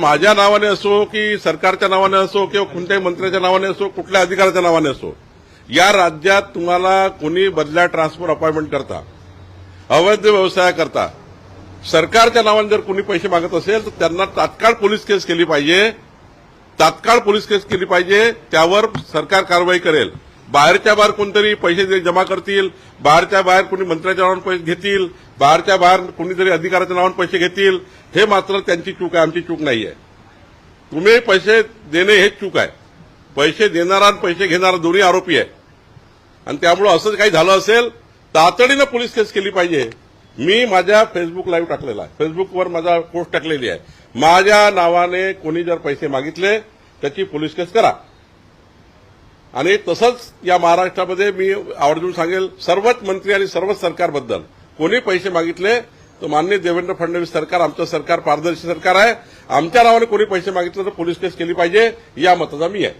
माझ्या नावाने असो की सरकारच्या नावाने असो किंवा कोणत्याही मंत्र्याच्या नावाने असो कुठल्या अधिकाऱ्याच्या नावाने असो या राज्यात तुम्हाला कोणी बदल्या ट्रान्सफर अपॉइंटमेंट करता अवैध व्यवसाय करता सरकारच्या नावाने जर कोणी पैसे मागत असेल तर त्यांना तात्काळ पोलीस केस केली पाहिजे. तात्काळ पोलीस केस केली पाहिजे त्यावर सरकार कारवाई करेल. बाहेरच्या बाहेर कोणतरी पैसे जमा करतील बाहेरच्या बाहेर कोणी मंत्र्याच्या नावावर पैसे घेतील बाहेरच्या बाहेर कोणीतरी अधिकाऱ्याच्या नावावर पैसे घेतील हे मात्र त्यांची चूक आहे आमची चूक नाही आहे तुम्ही पैसे देणे हेच चूक आहे. पैसे देणारा आणि पैसे घेणारा दोन्ही आरोपी आहे. आणि त्यामुळे असं काही झालं असेल तातडीनं पोलीस केस केली पाहिजे. मी माझ्या फेसबुक लाईव्ह टाकलेला आहे. फेसबुकवर माझा पोस्ट टाकलेली आहे. माझ्या नावाने कोणी जर पैसे मागितले त्याची पोलीस केस करा. आणि तसंच या महाराष्ट्रामध्ये मी आवर्जून सांगेल सर्वच मंत्री आणि सर्वच सरकारबद्दल. कोणी पैसे मागितले तर माननीय देवेंद्र फडणवीस सरकार आमचं सरकार पारदर्शी सरकार आहे. आमच्या नावाने कोणी पैसे मागितले तर पोलीस केस केली पाहिजे या मताचा मी आहे.